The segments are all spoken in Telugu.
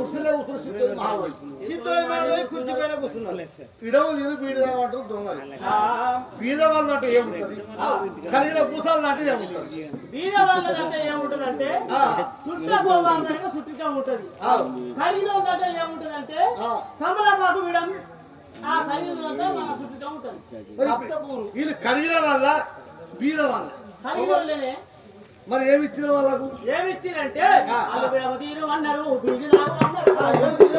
కుర్చీలో కూర్చుని సిద్ధోయి కుర్చీ పైన ఇడవు తిని బీడ తాగమంటారు దొంగలు. బీద వాళ్ళు అంటే ఏముంటది కలిగిన పూసాలు అంటే ఏముంటది? బీద వాళ్ళదంటే ఏముంటదంటే ఆ, సుట్ట పోవాలంటే సుట్టిగా ఉంటది. ఆ, కడిగిన అంటే ఏముంటదంటే ఆ. కమలపాకు విడం ఆ కడిగిన మన సుట్టిగా ఉంటది. మరి రక్తపూరు. వీళ్ళు కలిగిన వాళ్ళ బీద వాళ్ళ వాళ్ళనే మరి ఏమి ఇచ్చిన వాళ్ళకు ఏమి ఇచ్చిరంటే అన్నారు يا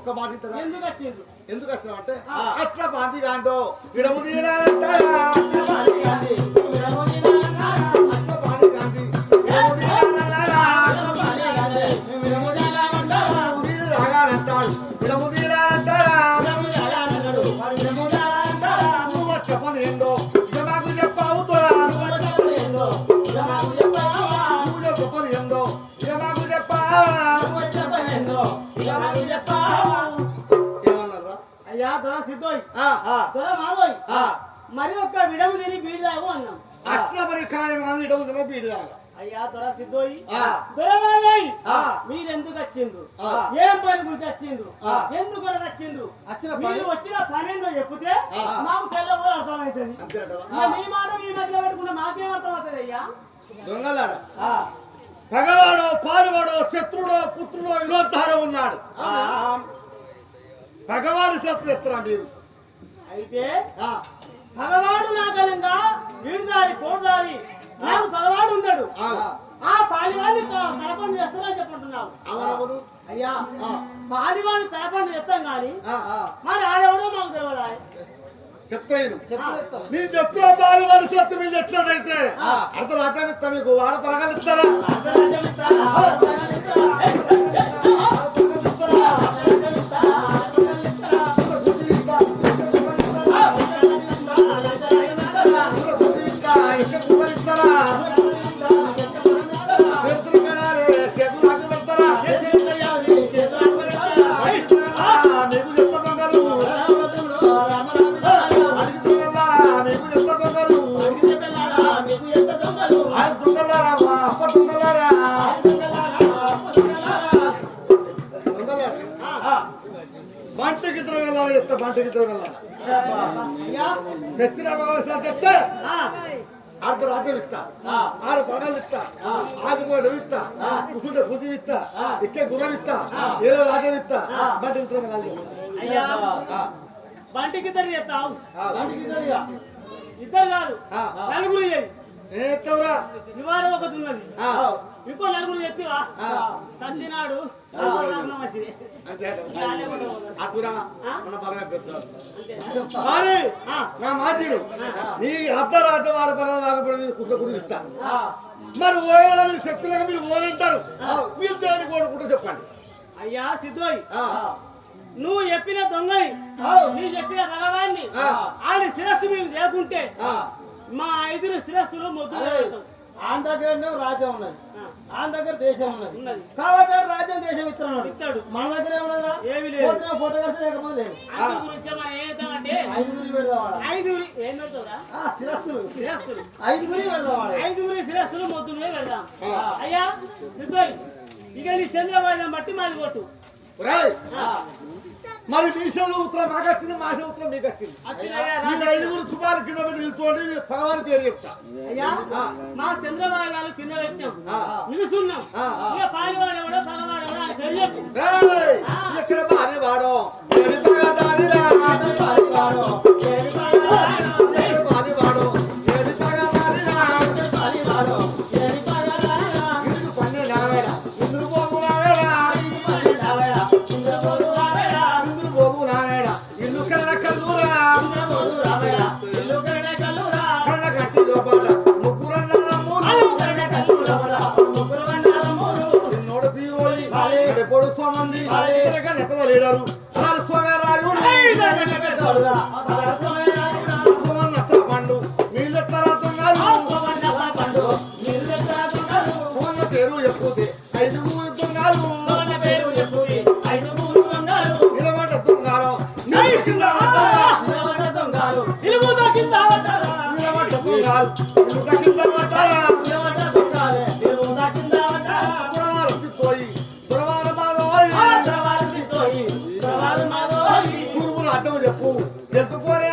ఒక్క మాట? ఎందుకు వస్తున్నావంటే ఆ. అట్లా బాంది కాంతి. ఇడము మరి ఒక్క విడము తిని బీడి తాగు అన్నాం. అట్లా మరి ఇడము తిన తాగా. అయ్యా దొర సిద్ధోయ్. దొర మావోయ్ ఆ. మీరు ఎందుకు వచ్చిండ్రు. ఏం పని గురించి వచ్చిండ్రు. ఎందుకు వచ్చిండ్రు? వచ్చిన మీరు వచ్చిన పని ఏందో చెప్తే. మాకు తెల్లవారు అర్థమవుతుంది మీ మాట మీ మధ్యలో పెట్టుకుంటే మాకేం అర్థమవుతుంది అయ్యా? దొంగలారా పగవాడో పాలువాడో శత్రుడో పుత్రుడో విరోధారం ఉన్నాడు. భగవాను శత్రు ఎత్తురా మీరు. అయితే ఆ, భగవాడు నాకనంగా వీడుదారి కోడుదారి నాకు భగవాడు ఉన్నాడు ఆ, ఆ పాలివాడిని తలపండి చేస్తామని చెప్పుకుంటున్నావు. అయ్యా పాలివాడిని తలపండి చెప్తాం కానీ ఆ, ఆ, మరి ఆడెవడో మాకు తెలియదా చెప్తాను చెప్తాను. మీరు చెప్పిన పాలువాడు శత్రు మీద ఎట్లనైతే అర్థం అర్థం ఇస్తా మీకు వార పరగాలు చచ్చిన భగవంతుడు చెప్తే ఆరు రాజ్యం ఇస్తా ఆరు పడగలు ఇస్తా ఆదిపోయి ఇస్తా కూర్చుంటే బుద్ధి ఇస్తా ఇక్కే గుర్రం ఇస్తా ఏదో రాజ్యం ఇస్తా బంటికి ఇద్దరు వెళ్ళాలి అయ్యా ఆ, బంటికి ఆ, ఇద్దరు కాదు. నలుగురు చెప్తావురా ఇవాళ ఒకటి ఉన్నది ఆ, ఇంకో నలుగురు ఆ. సచ్చినాడు మంచిది నా మాటలు నీ అర్ధరాత వారి పనులు రాకపోతే కుట్ల కుడి ఇస్తా మరి ఓయాలని శక్తులుగా మీరు ఓనంటారు మీరు దేని కోరుకుంటూ చెప్పండి అయ్యా సిద్ధోయ్. నువ్వు చెప్పిన దొంగని నువ్వు చెప్పిన భగవాన్ని ఆ. ఆయన శిరస్సు మేము లేకుంటే మా ఐదురు శిరస్సులు పెడతాం. ఆన్ దగ్గర రాజ్యం ఉన్నది. ఆ, దగ్గర దేశం ఉన్నది. కాబట్టి రాజ్యం దేశం ఇస్తున్నాడు. ఇస్తాడు. మన దగ్గర ఏమన్నదా ఏమీ లేదు. ఫోటో కలిసి లేకపోతే లేదు. ఐదుగురి పెడదాం. ఐదుగురి ఏం పెడతావురా? శిరస్సులు. శిరస్సులు. ఐదుగురి పెడదాం ఆడ. ఐదుగురి శిరస్సులు ముద్దులు పెడదాం? అయ్యా ఇక నీ చంద్రబాబు బట్టి మాది కొట్టు మరి మీ ఉత్తరం మాకు వచ్చింది మా ఉత్తరం మీకు వచ్చింది. తుపాలు కింద పెట్టి మీ భగవాన్ పేరు చెప్తా. అయ్యా మా చంద్రబాబు గారు కింద పెట్టాం. ఆ. నిలుసున్నాం. ఆ. ఇక పాలివాడు ఎవడో పగవాడు ఎవడో అని పేరు ఎక్కడ బానే వాడో. ఎప్పుడు సోమంది ఎక్కడ లేడారు. సోమరాజు పండు నీళ్ళ తర్వాత పేరు ఎక్కువ ఐదు నిలబడ్డ దొంగలు. నిలబడ్డ దొంగలు. నిలబడ్డ దొంగలు చెప్పు ఎత్తుకొని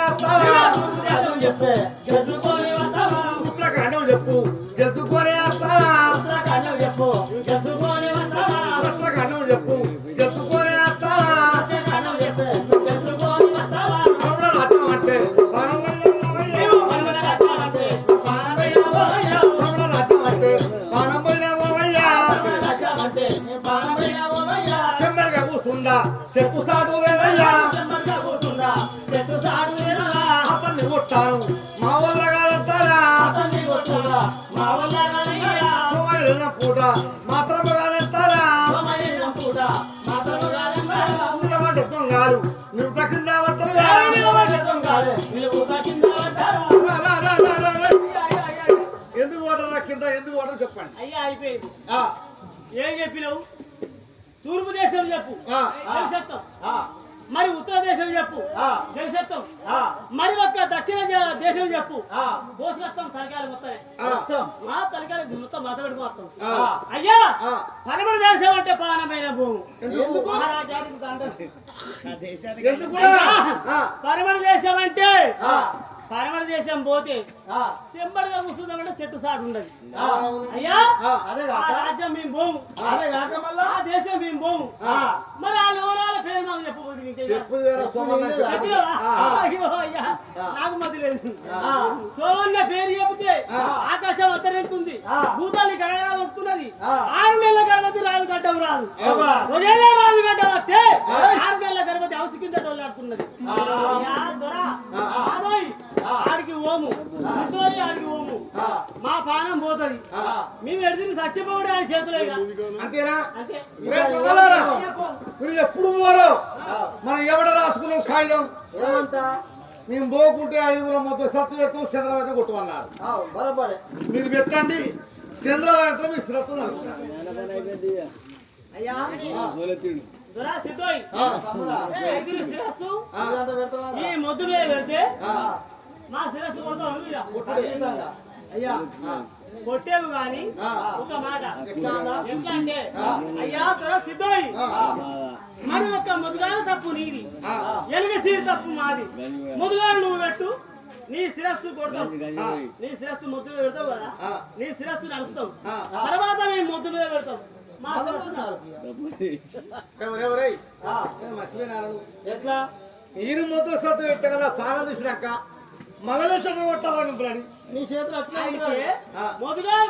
పూట మాత్రమే దొంగలు కింద ఎందుకు ఓటరా కింద ఎందుకు ఓటర్ చెప్పండి. అయ్యా అయిపోయింది. ఏం చెప్పినావు? తూర్పు దేశం చెప్పు. ఆ, గెలిచేస్తాం ఆ. మరి ఉత్తర దేశం చెప్పు. ఆ. గెలిచేస్తాం ఆ. మరి దే- దేశం చెప్పు. తలకాయలు మొత్తం. ఆ, తలకాయలు మొత్తం అయ్యా దేశం అంటే పానమైన భూమి. ఎందుకు? మహారాజానికి దండం. దేశం అంటే ఆ. పరమణ దేశం పోతే ఆ. చెంబడిగా కూర్చుందామంటే చెట్టు సాటు ఉండదు. అయ్యా రాజ్యం మేము పోము. ఆ దేశం మేము పోము. ఆ. మరి ఆ వివరాల పేరు నాకు మతి లేదు. సోమన్న పేరు చెబితే ఆ. ఆకాశం అత్తరెత్తుంది ఆ. భూతాన్ని గడగడ వస్తున్నది ఆ. ఆరు నెలల గర్భవతి రాజు గడ్డం రాదు అబ్బా. ఒకవేళ రాజు గడ్డం వస్తే ఆరు నెలల గర్భవతి అవసి కింద డొల్లాడుతున్నది ఆ. అయ్యా, దొర, ఆదోయ్, ఆడికి ఓము ఇద్దోయ్ ఆడికి ఓము ఆ మా పానం పోతుంది. ఆ. మేము ఎడితే చచ్చిపోవడం ఆయన చేతిలో. అంతేనా. మీరు ఎప్పుడు పోరో మనం ఎవడ రాసుకున్నాం? కాగితం ఏమంటా మేము పోకుంటే ఐదుగురం మొత్తం సత్యవేత్తం చంద్రవేత్తం కొట్టుమన్నారు. ఆ బరోబరే. మీరు పెట్టండి. చంద్రవేత్తం మీ శ్రద్ధ అయ్యా? ఈ పెడితే మా శిరస్సు కొడతాం మీరు అయ్యా కొట్టేవు గాని ఒక మాట. ఎట్లా అంటే అయ్యా దొర సిద్ధోయ్. మరి ఒక ముదుగాలు తప్పు నీది. ఎలుగ సీరు తప్పు మాది. ముదుగాలు నువ్వు పెట్టు నీ శిరస్సు కొడతాం నీ శిరస్సు ముద్దు మీద పెడతావు కదా? నీ శిరస్సు నడుపుతాం తర్వాత మేము ముద్దు మీద పెడతాం. ఎట్లా? నేను మొదలు సత్తు పెట్టగల పాలన తీసినాక కొట్టాలని నీ చేతులు అట్లా అయితే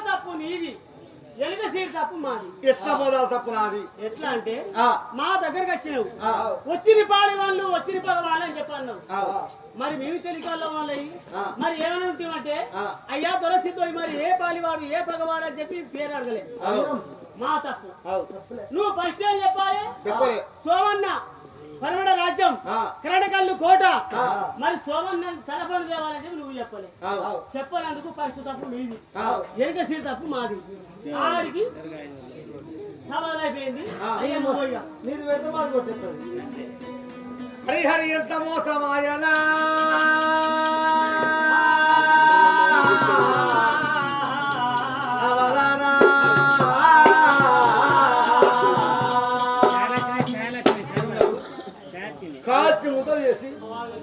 తప్పు నీది. ఎలుగ సీరు తప్పు మాది. ఎట్లా మొదలు తప్పు నాది? ఎట్లా అంటే ఆ, మా దగ్గరకు వచ్చినావు. వచ్చిన పాడి వాళ్ళు వచ్చిన పగ వాళ్ళు అని చెప్పన్నావు. మరి మేము తెలికాళ్ళం వాళ్ళయి. మరి ఏమైనా ఉంటామంటే. అయ్యా దొరసిద్ధోయ్ మరి ఏ పాలివాడు ఏ పగవాడు అని చెప్పి పేరు అడగలే. మా తప్పు. నువ్వు ఫస్ట్ ఏం చెప్పాలి? చెప్పలే. సోమన్న. పరమడ రాజ్యం. కరణకల్లు కోట. మరి సోమన్న తలపని చెప్పి నువ్వు చెప్పలే. చెప్పనందుకు ఫస్ట్ తప్పు మీది. ఎనక సీట్ తప్పు మాది. ఆడికి సవాలైపోయింది. నీది పెడితే మాది కొట్టేస్తుంది. హరి హరి ఎంత మోసమాయనా? చాలా